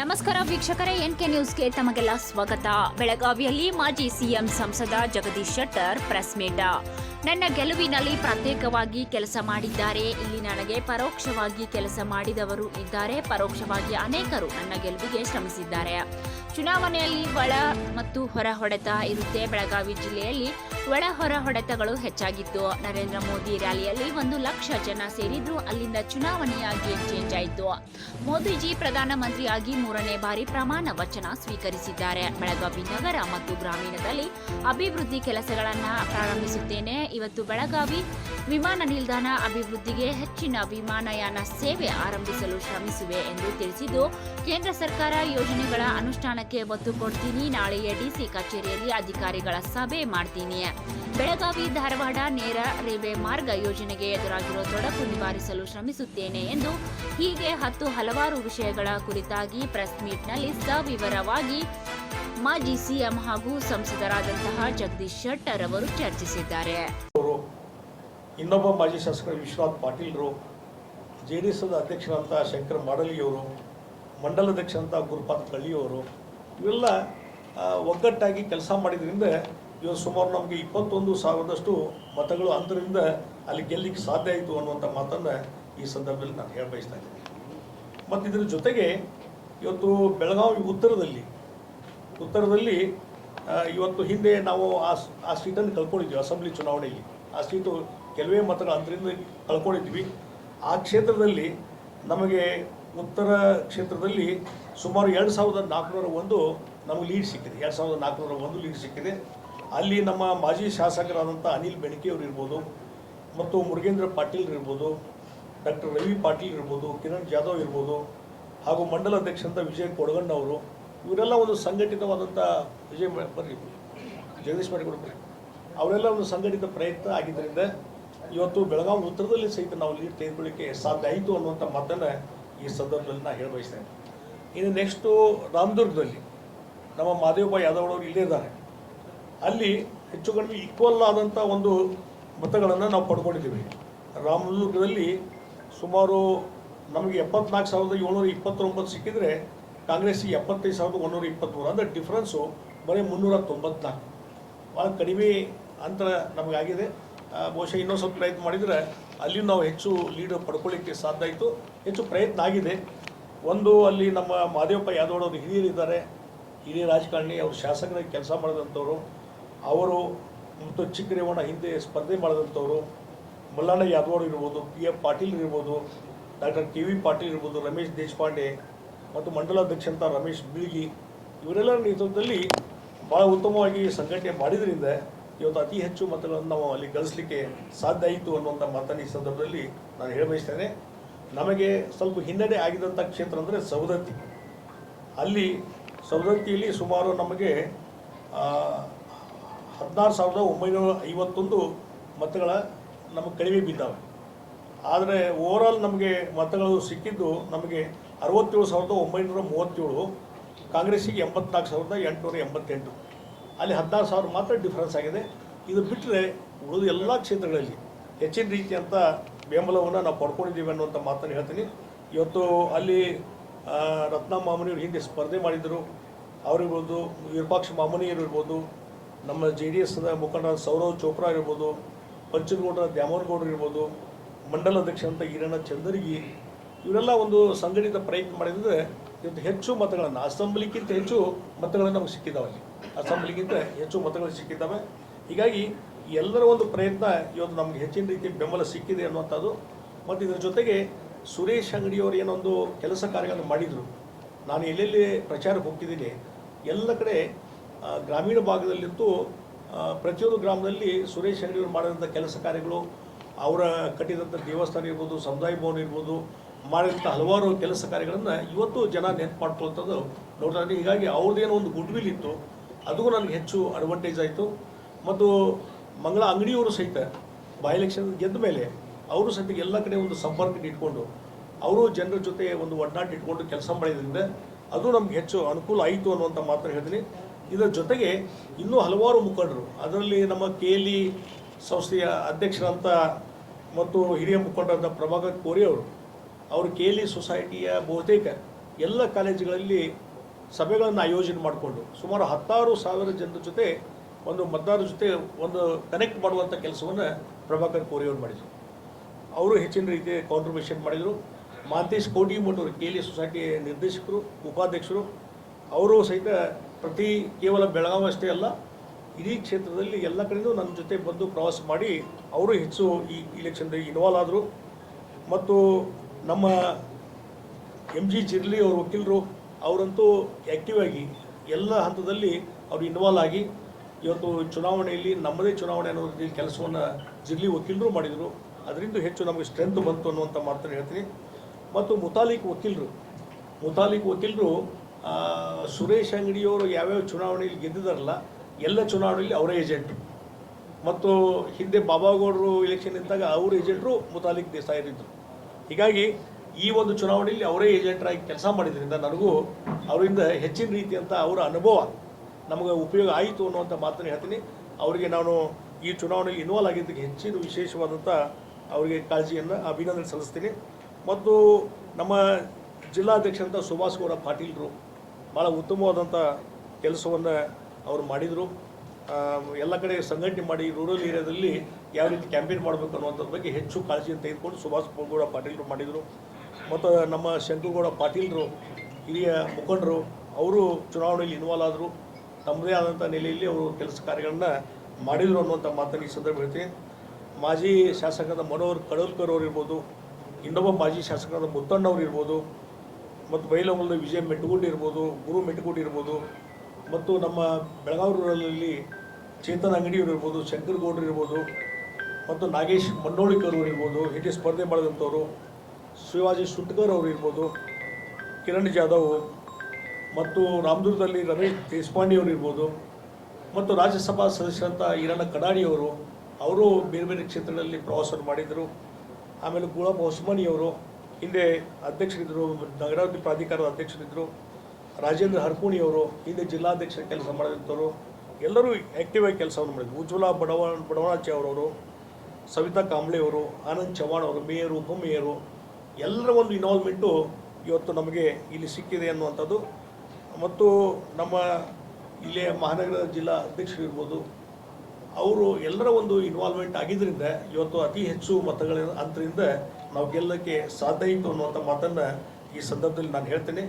ನಮಸ್ಕಾರ ವೀಕ್ಷಕರೇ N K ನ್ಯೂಸ್ಗೆ ತಮಗೆಲ್ಲ ಸ್ವಾಗತ. ಬೆಳಗಾವಿಯಲ್ಲಿ ಮಾಜಿ ಸಿಎಂ ಸಂಸದ ಜಗದೀಶ್ ಶೆಟ್ಟರ್ ಪ್ರೆಸ್ ಮೀಟ್. ನನ್ನ ಗೆಲುವಿನಲ್ಲಿ ಪ್ರತ್ಯೇಕವಾಗಿ ಕೆಲಸ ಮಾಡಿದ್ದಾರೆ. ಇಲ್ಲಿ ನನಗೆ ಪರೋಕ್ಷವಾಗಿ ಕೆಲಸ ಮಾಡಿದವರು ಇದ್ದಾರೆ. ಪರೋಕ್ಷವಾಗಿ ಅನೇಕರು ನನ್ನ ಗೆಲುವಿಗೆ ಶ್ರಮಿಸಿದ್ದಾರೆ. ಚುನಾವಣೆಯಲ್ಲಿ ಒಳ ಮತ್ತು ಹೊರ ಹೊಡೆತ ಇರುತ್ತೆ ಬೆಳಗಾವಿ ಜಿಲ್ಲೆಯಲ್ಲಿ. ಒಳ ಹೊರ ಹೊಡೆತಗಳು ಹೆಚ್ಚಾಗಿತ್ತು. ನರೇಂದ್ರ ಮೋದಿ ರ್ಯಾಲಿಯಲ್ಲಿ ಒಂದು ಲಕ್ಷ ಜನ ಸೇರಿದ್ರು. ಅಲ್ಲಿಂದ ಚುನಾವಣೆಯ ಗೇಮ್ ಚೇಂಜ್ ಆಯಿತು. ಮೋದಿಜಿ ಪ್ರಧಾನಮಂತ್ರಿಯಾಗಿ ಮೂರನೇ ಬಾರಿ ಪ್ರಮಾಣ ವಚನ ಸ್ವೀಕರಿಸಿದ್ದಾರೆ. ಬೆಳಗಾವಿ ನಗರ ಮತ್ತು ಗ್ರಾಮೀಣದಲ್ಲಿ ಅಭಿವೃದ್ಧಿ ಕೆಲಸಗಳನ್ನು ಪ್ರಾರಂಭಿಸುತ್ತೇನೆ. ಇವತ್ತು ಬೆಳಗಾವಿ ವಿಮಾನ ನಿಲ್ದಾಣ ಅಭಿವೃದ್ಧಿಗೆ ಹೆಚ್ಚಿನ ವಿಮಾನಯಾನ ಸೇವೆ ಆರಂಭಿಸಲು ಶ್ರಮಿಸುವೆ ಎಂದು ತಿಳಿಸಿದ್ದು, ಕೇಂದ್ರ ಸರ್ಕಾರ ಯೋಜನೆಗಳ ಅನುಷ್ಠಾನಕ್ಕೆ ಒತ್ತು ಕೊಡ್ತೀನಿ. ನಾಳೆಯ ಡಿಸಿ ಕಚೇರಿಯಲ್ಲಿ ಅಧಿಕಾರಿಗಳ ಸಭೆ ಮಾಡ್ತೀನಿ. ಬೆಳಗಾವಿ ಧಾರವಾಡ ನೇರ ರೈಲ್ವೆ ಮಾರ್ಗ ಯೋಜನೆಗೆ ಎದುರಾಗಿರುವ ತೊಡಕು ನಿವಾರಿಸಲು ಶ್ರಮಿಸುತ್ತೇನೆ ಎಂದು ಹೀಗೆ ಹತ್ತು ಹಲವಾರು ವಿಷಯಗಳ ಕುರಿತಾಗಿ ಪ್ರೆಸ್ ಮೀಟ್ನಲ್ಲಿ ಸವಿವರವಾಗಿ ಮಾಜಿ ಸಿಎಂ ಹಾಗೂ ಸಂಸದರಾದಂತಹ ಜಗದೀಶ್ ಶೆಟ್ಟರ್ ಅವರು ಚರ್ಚಿಸಿದ್ದಾರೆ. ಇನ್ನೊಬ್ಬ ಮಾಜಿ ಶಾಸಕ ವಿಶ್ವನಾಥ್ ಪಾಟೀಲ್ರು ಜೆ ಡಿ ಎಸ್ ಅಧ್ಯಕ್ಷರಂತ ಶಂಕರ್ ಮಾಡಲಿಯವರು ಮಂಡಲಾಧ್ಯಕ್ಷರಂತ ಗುರುಪಾತ್ ಕಳ್ಳಿಯವರು, ಇವೆಲ್ಲ ಒಗ್ಗಟ್ಟಾಗಿ ಕೆಲಸ ಮಾಡಿದ್ರಿಂದ ಇವತ್ತು ಸುಮಾರು ನಮಗೆ ಇಪ್ಪತ್ತೊಂದು ಸಾವಿರದಷ್ಟು ಮತಗಳು ಅಂತರಿಂದ ಅಲ್ಲಿ ಗೆಲ್ಲಿಕ್ಕೆ ಸಾಧ್ಯ ಆಯಿತು ಅನ್ನುವಂಥ ಮಾತನ್ನು ಈ ಸಂದರ್ಭದಲ್ಲಿ ನಾನು ಹೇಳ ಬಯಸ್ತಾ ಇದ್ದೀನಿ. ಮತ್ತು ಇದರ ಜೊತೆಗೆ ಇವತ್ತು ಬೆಳಗಾವಿ ಉತ್ತರದಲ್ಲಿ ಉತ್ತರದಲ್ಲಿ ಇವತ್ತು ಹಿಂದೆ ನಾವು ಆ ಆ ಸೀಟನ್ನು ಕಳ್ಕೊಂಡಿದ್ವಿ ಅಸೆಂಬ್ಲಿ ಚುನಾವಣೆಯಲ್ಲಿ. ಆ ಸೀಟು ಕೆಲವೇ ಮತಗಳ ಅಂತರಿಂದ ಕಳ್ಕೊಂಡಿದ್ವಿ. ಆ ಕ್ಷೇತ್ರದಲ್ಲಿ ನಮಗೆ ಉತ್ತರ ಕ್ಷೇತ್ರದಲ್ಲಿ ಸುಮಾರು ಎರಡು ಸಾವಿರದ ನಾಲ್ಕುನೂರ ಒಂದು ನಮಗೆ ಲೀಡ್ ಸಿಕ್ಕಿದೆ. ಎರಡು ಸಾವಿರದ ನಾಲ್ಕುನೂರ ಒಂದು ಲೀಡ್ ಸಿಕ್ಕಿದೆ. ಅಲ್ಲಿ ನಮ್ಮ ಮಾಜಿ ಶಾಸಕರಾದಂಥ ಅನಿಲ್ ಬೆಣಕೆಯವರು ಇರ್ಬೋದು ಮತ್ತು ಮುರುಗೇಂದ್ರ ಪಾಟೀಲ್ ಇರ್ಬೋದು, ಡಾಕ್ಟರ್ ರವಿ ಪಾಟೀಲ್ ಇರ್ಬೋದು, ಕಿರಣ್ ಜಾಧವ್ ಇರ್ಬೋದು, ಹಾಗೂ ಮಂಡಲ ಅಧ್ಯಕ್ಷರಂತ ವಿಜಯ್ ಕೊಡಗಣ್ಣ ಅವರು, ಇವರೆಲ್ಲ ಒಂದು ಸಂಘಟಿತವಾದಂಥ ವಿಜಯ್ ಬರ್ರಿ, ಜಗದೀಶ್ ಮಾಡಿ ಅವರೆಲ್ಲ ಒಂದು ಸಂಘಟಿತ ಪ್ರಯತ್ನ ಆಗಿದ್ದರಿಂದ ಇವತ್ತು ಬೆಳಗಾವಿ ಉತ್ತರದಲ್ಲಿ ಸಹಿತ ನಾವು ಲೀಡ್ ತೆಗೆದುಕೊಳ್ಳಿಕ್ಕೆ ಸಾಧ್ಯ ಆಯಿತು ಅನ್ನುವಂಥ ಮಾತನ್ನು ಈ ಸಂದರ್ಭದಲ್ಲಿ ನಾನು ಹೇಳಬಯಸ್ತೇನೆ. ಇನ್ನು ನೆಕ್ಸ್ಟು ರಾಮದುರ್ಗದಲ್ಲಿ ನಮ್ಮ ಮಾದೇವಪ್ಪ ಯಾದವ್ ಅವರು ಇಲ್ಲೇ ಇದ್ದಾರೆ. ಅಲ್ಲಿ ಹೆಚ್ಚು ಕಡಿಮೆ ಈಕ್ವಲ್ ಆದಂಥ ಒಂದು ಮತಗಳನ್ನು ನಾವು ಪಡ್ಕೊಂಡಿದ್ದೀವಿ. ರಾಮದುರ್ಗದಲ್ಲಿ ಸುಮಾರು ನಮಗೆ ಎಪ್ಪತ್ನಾಲ್ಕು ಸಾವಿರದ ಏಳ್ನೂರ ಇಪ್ಪತ್ತೊಂಬತ್ತು ಸಿಕ್ಕಿದ್ರೆ ಕಾಂಗ್ರೆಸ್ಸಿಗೆ ಎಪ್ಪತ್ತೈದು ಸಾವಿರದ ಒಂದೂರ ಇಪ್ಪತ್ತ್ಮೂರು ಅಂದರೆ ಡಿಫ್ರೆನ್ಸು ಬರೀ ಮುನ್ನೂರ ತೊಂಬತ್ನಾಲ್ಕು. ಭಾಳ ಕಡಿಮೆ ಅಂತರ ನಮಗಾಗಿದೆ ಬಹುಶಃ ಇನ್ನೊಂದು ಸ್ವಲ್ಪ ಪ್ರಯತ್ನ ಮಾಡಿದರೆ ಅಲ್ಲಿ ನಾವು ಹೆಚ್ಚು ಲೀಡ್ ಪಡ್ಕೊಳ್ಳಿಕ್ಕೆ ಸಾಧ್ಯ ಆಯಿತು. ಹೆಚ್ಚು ಪ್ರಯತ್ನ ಆಗಿದೆ. ಒಂದು, ಅಲ್ಲಿ ನಮ್ಮ ಮಾದೇವಪ್ಪ ಯಾದವ್ ಅವರು ಹಿರಿಯರಿದ್ದಾರೆ. ಹಿರಿಯ ರಾಜಕಾರಣಿ, ಅವರು ಶಾಸಕರಾಗಿ ಕೆಲಸ ಮಾಡಿದಂಥವ್ರು. ಅವರು ಮತ್ತು ಚಿಕ್ಕರೇವಣ್ಣ ಹಿಂದೆ ಸ್ಪರ್ಧೆ ಮಾಡಿದಂಥವರು, ಮಲ್ಲಣ್ಣ ಯಾದವ್ ಇರ್ಬೋದು, ಪಿ ಎಫ್ ಪಾಟೀಲ್ ಇರ್ಬೋದು, ಡಾಕ್ಟರ್ ಕೆ ವಿ ಪಾಟೀಲ್ ಇರ್ಬೋದು, ರಮೇಶ್ ದೇಶಪಾಂಡೆ ಮತ್ತು ಮಂಡಲಾಧ್ಯಕ್ಷಂತ ರಮೇಶ್ ಬೀಳ್ಗಿ ಇವರೆಲ್ಲರ ನೇತೃತ್ವದಲ್ಲಿ ಭಾಳ ಉತ್ತಮವಾಗಿ ಸಂಘಟನೆ ಮಾಡಿದ್ರಿಂದ ಇವತ್ತು ಅತಿ ಹೆಚ್ಚು ಮತಗಳನ್ನು ನಾವು ಅಲ್ಲಿ ಗಳಿಸಲಿಕ್ಕೆ ಸಾಧ್ಯ ಆಯಿತು ಅನ್ನುವಂಥ ಮಾತನ್ನು ಈ ಸಂದರ್ಭದಲ್ಲಿ ನಾನು ಹೇಳಬಯಸ್ತೇನೆ ನಮಗೆ ಸ್ವಲ್ಪ ಹಿನ್ನಡೆ ಆಗಿದಂಥ ಕ್ಷೇತ್ರ ಅಂದರೆ ಸವದತ್ತಿ. ಅಲ್ಲಿ ಸವದತ್ತಿಯಲ್ಲಿ ಸುಮಾರು ನಮಗೆ ಹದಿನಾರು ಸಾವಿರದ ಒಂಬೈನೂರ ಐವತ್ತೊಂದು ಮತಗಳ ನಮಗೆ ಕಡಿಮೆ ಬಿದ್ದಾವೆ. ಆದರೆ ಓವರಾಲ್ ನಮಗೆ ಮತಗಳು ಸಿಕ್ಕಿದ್ದು ನಮಗೆ ಅರವತ್ತೇಳು ಸಾವಿರದ ಒಂಬೈನೂರ ಮೂವತ್ತೇಳು, ಕಾಂಗ್ರೆಸ್ಸಿಗೆ ಎಂಬತ್ನಾಲ್ಕು ಸಾವಿರದ ಎಂಟುನೂರ ಎಂಬತ್ತೆಂಟು. ಅಲ್ಲಿ ಹದಿನಾರು ಸಾವಿರ ಮಾತ್ರ ಡಿಫ್ರೆನ್ಸ್ ಆಗಿದೆ. ಇದು ಬಿಟ್ಟರೆ ಉಳಿದ ಎಲ್ಲ ಕ್ಷೇತ್ರಗಳಲ್ಲಿ ಹೆಚ್ಚಿನ ರೀತಿಯಂಥ ಬೆಂಬಲವನ್ನು ನಾವು ಪಡ್ಕೊಂಡಿದ್ದೀವಿ ಅನ್ನುವಂಥ ಮಾತನ್ನು ಹೇಳ್ತೀನಿ. ಇವತ್ತು ಅಲ್ಲಿ ರತ್ನ ಮಾಮನಿಯವರು ಹಿಂದೆ ಸ್ಪರ್ಧೆ ಮಾಡಿದರು. ಅವರಿರ್ಬೋದು ವಿರೂಪಾಕ್ಷ ಮಾಮನಿಯರು ಇರ್ಬೋದು ನಮ್ಮ ಜೆ ಡಿ ಎಸ್ನ ಮುಖಂಡ ಸೌರವ್ ಚೋಪ್ರಾ ಇರ್ಬೋದು ಪಂಚನಗೌಡರ ದ್ಯಾಮನಗೌಡರು ಇರ್ಬೋದು ಮಂಡಲ ಅಧ್ಯಕ್ಷ ಅಂತ ಈರಣ್ಣ ಚಂದರ್ಗಿ, ಇವರೆಲ್ಲ ಒಂದು ಸಂಘಟಿತ ಪ್ರಯತ್ನ ಮಾಡಿದ್ರೆ ಇವತ್ತು ಹೆಚ್ಚು ಮತಗಳನ್ನು, ಅಸೆಂಬ್ಲಿಗಿಂತ ಹೆಚ್ಚು ಮತಗಳನ್ನು ನಮಗೆ ಸಿಕ್ಕಿದ್ದಾವೆ ಅಲ್ಲಿ. ಅಸೆಂಬ್ಲಿಗಿಂತ ಹೆಚ್ಚು ಮತಗಳು ಸಿಕ್ಕಿದ್ದಾವೆ. ಹೀಗಾಗಿ ಎಲ್ಲರ ಒಂದು ಪ್ರಯತ್ನ ಇವತ್ತು ನಮಗೆ ಹೆಚ್ಚಿನ ರೀತಿ ಬೆಂಬಲ ಸಿಕ್ಕಿದೆ ಅನ್ನುವಂಥದ್ದು. ಮತ್ತು ಇದರ ಜೊತೆಗೆ ಸುರೇಶ್ ಅಂಗಡಿಯವರು ಏನೊಂದು ಕೆಲಸ ಕಾರ್ಯಗಳನ್ನು ಮಾಡಿದರು. ನಾನು ಎಲ್ಲೆಲ್ಲಿ ಪ್ರಚಾರಕ್ಕೆ ಹೋಗ್ತಿದ್ದೀನಿ, ಎಲ್ಲ ಕಡೆ ಗ್ರಾಮೀಣ ಭಾಗದಲ್ಲಿಂತೂ ಪ್ರತಿಯೊಂದು ಗ್ರಾಮದಲ್ಲಿ ಸುರೇಶ್ ಅಂಗಡಿಯವರು ಮಾಡಿದಂಥ ಕೆಲಸ ಕಾರ್ಯಗಳು, ಅವರ ಕಟ್ಟಿದಂಥ ದೇವಸ್ಥಾನ ಇರ್ಬೋದು, ಸಮುದಾಯ ಭವನ ಇರ್ಬೋದು ಮಾಡಿದಂಥ ಹಲವಾರು ಕೆಲಸ ಕಾರ್ಯಗಳನ್ನು ಇವತ್ತು ಜನ ನೆನಪು ಮಾಡ್ಕೊಳ್ತದ್ದು ನೋಡ್ತಾ ಇದ್ದೀನಿ ಹೀಗಾಗಿ ಅವ್ರದ್ದೇನೋ ಒಂದು ಗುಡ್ ವಿಲ್ ಇತ್ತು, ಅದಕ್ಕೂ ನನಗೆ ಹೆಚ್ಚು ಅಡ್ವಾಂಟೇಜ್ ಆಯಿತು. ಮತ್ತು ಮಂಗಳ ಅಂಗಡಿಯವರು ಸಹಿತ ಬೈ ಎಲೆಕ್ಷನ್ ಗೆದ್ದ ಮೇಲೆ ಅವರು ಸಹಿತ ಎಲ್ಲ ಕಡೆ ಒಂದು ಸಂಪರ್ಕ ಇಟ್ಕೊಂಡು, ಅವರು ಜನರ ಜೊತೆ ಒಂದು ಒಡನಾಟ ಇಟ್ಕೊಂಡು ಕೆಲಸ ಮಾಡಿದ್ರಿಂದ ಅದು ನಮ್ಗೆ ಹೆಚ್ಚು ಅನುಕೂಲ ಆಯಿತು ಅನ್ನುವಂಥ ಮಾತ್ರ ಹೇಳ್ತೀನಿ. ಇದರ ಜೊತೆಗೆ ಇನ್ನೂ ಹಲವಾರು ಮುಖಂಡರು, ಅದರಲ್ಲಿ ನಮ್ಮ ಕೆ ಎಲ್ ಇ ಸಂಸ್ಥೆಯ ಅಧ್ಯಕ್ಷರಂತ ಮತ್ತು ಹಿರಿಯ ಮುಖಂಡರಾದ ಪ್ರಭಾಕರ್ ಕೋರಿ ಅವರು ಅವರು ಕೆ ಎಲ್ ಇ ಸೊಸೈಟಿಯ ಬಹುತೇಕ ಎಲ್ಲ ಕಾಲೇಜುಗಳಲ್ಲಿ ಸಭೆಗಳನ್ನು ಆಯೋಜನೆ ಮಾಡಿಕೊಂಡು ಸುಮಾರು ಹತ್ತಾರು ಸಾವಿರ ಜನರ ಜೊತೆ ಒಂದು ಮತದಾರರ ಜೊತೆ ಒಂದು ಕನೆಕ್ಟ್ ಮಾಡುವಂಥ ಕೆಲಸವನ್ನು ಪ್ರಭಾಕರ್ ಕೋರಿ ಅವರು ಮಾಡಿದರು. ಅವರು ಹೆಚ್ಚಿನ ರೀತಿಯ ಕಾಂಟ್ರಿಬ್ಯೂಷನ್ ಮಾಡಿದರು. ಮಾಂತೇಶ್ ಕೆ ಎಲ್ ಸೊಸೈಟಿ ನಿರ್ದೇಶಕರು, ಉಪಾಧ್ಯಕ್ಷರು, ಅವರು ಸಹಿತ ಪ್ರತಿ ಕೇವಲ ಬೆಳಗಾವಿ ಅಷ್ಟೇ ಅಲ್ಲ, ಇಡೀ ಕ್ಷೇತ್ರದಲ್ಲಿ ಎಲ್ಲ ಕಡೆಯೂ ನನ್ನ ಜೊತೆ ಬಂದು ಪ್ರವಾಸ ಮಾಡಿ ಅವರು ಹೆಚ್ಚು ಈ ಇಲೆಕ್ಷನ್ದಲ್ಲಿ ಇನ್ವಾಲ್ವ್ ಆದರು. ಮತ್ತು ನಮ್ಮ ಎಂ ಜಿ ಜಿರ್ಲಿ ಅವ್ರ ವಕೀಲರು, ಅವರಂತೂ ಆ್ಯಕ್ಟಿವ್ ಆಗಿ ಎಲ್ಲ ಹಂತದಲ್ಲಿ ಅವರು ಇನ್ವಾಲ್ವ್ ಆಗಿ ಇವತ್ತು ಚುನಾವಣೆಯಲ್ಲಿ ನಮ್ಮದೇ ಚುನಾವಣೆ ಅನ್ನೋ ರೀತಿಯಲ್ಲಿ ಕೆಲಸವನ್ನು ಜಿರ್ಲಿ ವಕೀಲರು ಮಾಡಿದರು. ಅದರಿಂದ ಹೆಚ್ಚು ನಮಗೆ ಸ್ಟ್ರೆಂತ್ ಬಂತು ಅನ್ನುವಂಥ ಮಾತನ್ನು ಹೇಳ್ತೀನಿ. ಮತ್ತು ಮುತಾಲಿಕ್ ವಕೀಲರು ಮುತಾಲಿಕ್ ವಕೀಲರು ಸುರೇಶ್ ಅಂಗಡಿಯವರು ಯಾವ್ಯಾವ ಚುನಾವಣೆಯಲ್ಲಿ ಗೆದ್ದಿದಾರಲ್ಲ, ಎಲ್ಲ ಚುನಾವಣೆಯಲ್ಲಿ ಅವರೇ ಏಜೆಂಟು ಮತ್ತು ಹಿಂದೆ ಬಾಬಾಗೌಡರು ಎಲೆಕ್ಷನ್ ಇದ್ದಾಗ ಅವ್ರ ಏಜೆಂಟರು ಮುತಾಲಿಕ್ ದೇಸಾಯರಿದ್ದರು ಹೀಗಾಗಿ ಈ ಒಂದು ಚುನಾವಣೆಯಲ್ಲಿ ಅವರೇ ಏಜೆಂಟರಾಗಿ ಕೆಲಸ ಮಾಡಿದ್ರಿಂದ ನನಗೂ ಅವರಿಂದ ಹೆಚ್ಚಿನ ರೀತಿಯಂಥ ಅವರ ಅನುಭವ ನಮಗೆ ಉಪಯೋಗ ಆಯಿತು ಅನ್ನುವಂಥ ಮಾತನ್ನು ಹೇಳ್ತೀನಿ. ಅವರಿಗೆ ನಾನು ಈ ಚುನಾವಣೆಯಲ್ಲಿ ಇನ್ವಾಲ್ವ್ ಆಗಿದ್ದಕ್ಕೆ ಹೆಚ್ಚಿನ ವಿಶೇಷವಾದಂಥ ಅವರಿಗೆ ಕಾಳಜಿಯನ್ನು, ಅಭಿನಂದನೆ ಸಲ್ಲಿಸ್ತೀನಿ. ಮತ್ತು ನಮ್ಮ ಜಿಲ್ಲಾಧ್ಯಕ್ಷರಂಥ ಸುಭಾಷ್ ಗೌಡ ಪಾಟೀಲ್ರು ಭಾಳ ಉತ್ತಮವಾದಂಥ ಕೆಲಸವನ್ನು ಅವರು ಮಾಡಿದರು. ಎಲ್ಲ ಕಡೆ ಸಂಘಟನೆ ಮಾಡಿ ರೂರಲ್ ಏರಿಯಾದಲ್ಲಿ ಯಾವ ರೀತಿ ಕ್ಯಾಂಪೇನ್ ಮಾಡಬೇಕು ಅನ್ನುವಂಥದ್ರ ಬಗ್ಗೆ ಹೆಚ್ಚು ಕಾಳಜಿಯನ್ನು ತೆಗೆದುಕೊಂಡು ಸುಭಾಷ್ ಪೋಗೌಡ ಪಾಟೀಲರು ಮಾಡಿದರು. ಮತ್ತು ನಮ್ಮ ಶಂಕರಗೌಡ ಪಾಟೀಲರು, ಹಿರಿಯ ಮುಖಂಡರು, ಅವರು ಚುನಾವಣೆಯಲ್ಲಿ ಇನ್ವಾಲ್ವ್ ಆದರು. ತಮ್ಮದೇ ಆದಂಥ ನೆಲೆಯಲ್ಲಿ ಅವರು ಕೆಲಸ ಕಾರ್ಯಗಳನ್ನು ಮಾಡಿದರು ಅನ್ನುವಂಥ ಮಾತನ್ನು ಈ ಸಂದರ್ಭ ಹೇಳ್ತೀನಿ. ಮಾಜಿ ಶಾಸಕರಾದ ಮನೋಹರ್ ಕಡಲ್ಕರ್ ಅವರು ಇರ್ಬೋದು ಇನ್ನೊಬ್ಬ ಮಾಜಿ ಶಾಸಕರಾದ ಮುತ್ತಣ್ಣವ್ರು ಇರ್ಬೋದು ಮತ್ತು ಬೈಲಹೊಂಗಲದ ವಿಜಯ ಮೆಟ್ಟಗುಡಿ ಇರ್ಬೋದು, ಗುರು ಮೆಟ್ಟಗುಡಿ ಇರ್ಬೋದು, ಮತ್ತು ನಮ್ಮ ಬೆಳಗಾವಿ ರೂರಲಲ್ಲಿ ಚೇತನ್ ಅಂಗಡಿಯವರು ಇರ್ಬೋದು, ಶಂಕರ್ ಗೌಡ್ರು ಇರ್ಬೋದು, ಮತ್ತು ನಾಗೇಶ್ ಮಂಡೋಳಿಕರ್ ಅವರು ಇರ್ಬೋದು, ಹೀಗೆ ಸ್ಪರ್ಧೆ ಮಾಡಿದಂಥವ್ರು, ಶಿವಾಜಿ ಸುಟ್ಕರ್ ಅವರು ಇರ್ಬೋದು, ಕಿರಣ್ ಜಾಧವ್, ಮತ್ತು ರಾಮದುರ್ಗದಲ್ಲಿ ರಮೇಶ್ ದೇಶಪಾಂಡೆ ಅವರು ಇರ್ಬೋದು, ಮತ್ತು ರಾಜ್ಯಸಭಾ ಸದಸ್ಯರಂಥ ಈರಣ್ಣ ಕಡಾಡಿಯವರು ಅವರು ಬೇರೆ ಬೇರೆ ಕ್ಷೇತ್ರಗಳಲ್ಲಿ ಪ್ರವಾಸವನ್ನು ಮಾಡಿದರು, ಆಮೇಲೆ ಗುಳಪ್ಪ ಹೊಸ್ಮನಿಯವರು ಹಿಂದೆ ಅಧ್ಯಕ್ಷರಿದ್ದರು ನಗರಾಭಿವೃದ್ಧಿ ಪ್ರಾಧಿಕಾರದ ಅಧ್ಯಕ್ಷರಿದ್ದರು ರಾಜೇಂದ್ರ ಹರ್ಕುಣಿಯವರು ಹಿಂದೆ ಜಿಲ್ಲಾಧ್ಯಕ್ಷರ ಕೆಲಸ ಮಾಡಿದಂಥವ್ರು, ಎಲ್ಲರೂ ಆ್ಯಕ್ಟಿವ್ ಆಗಿ ಕೆಲಸವನ್ನು ಮಾಡಿದ್ರು. ಉಜ್ವಲ ಬಡವ, ಬಡವಣಾಚೆ ಅವರವರು, ಸವಿತಾ ಕಾಂಬ್ಳೆ ಅವರು, ಆನಂದ್ ಚವ್ಹಾಣ್ ಅವರು, ಮೇಯರು, ಉಪಮೇಯರು, ಎಲ್ಲರ ಒಂದು ಇನ್ವಾಲ್ವ್ಮೆಂಟು ಇವತ್ತು ನಮಗೆ ಇಲ್ಲಿ ಸಿಕ್ಕಿದೆ ಅನ್ನುವಂಥದ್ದು. ಮತ್ತು ನಮ್ಮ ಇಲ್ಲಿಯ ಮಹಾನಗರ ಜಿಲ್ಲಾ ಅಧ್ಯಕ್ಷರಿರ್ಬೋದು ಅವರು ಎಲ್ಲರ ಒಂದು ಇನ್ವಾಲ್ವ್ಮೆಂಟ್ ಆಗಿದ್ದರಿಂದ ಇವತ್ತು ಅತಿ ಹೆಚ್ಚು ಮತಗಳ ಅಂತರಿಂದ ನಾವು ಗೆಲ್ಲಕ್ಕೆ ಸಾಧ್ಯ ಇತ್ತು ಅನ್ನುವಂಥ ಮಾತನ್ನು ಈ ಸಂದರ್ಭದಲ್ಲಿ ನಾನು ಹೇಳ್ತೇನೆ.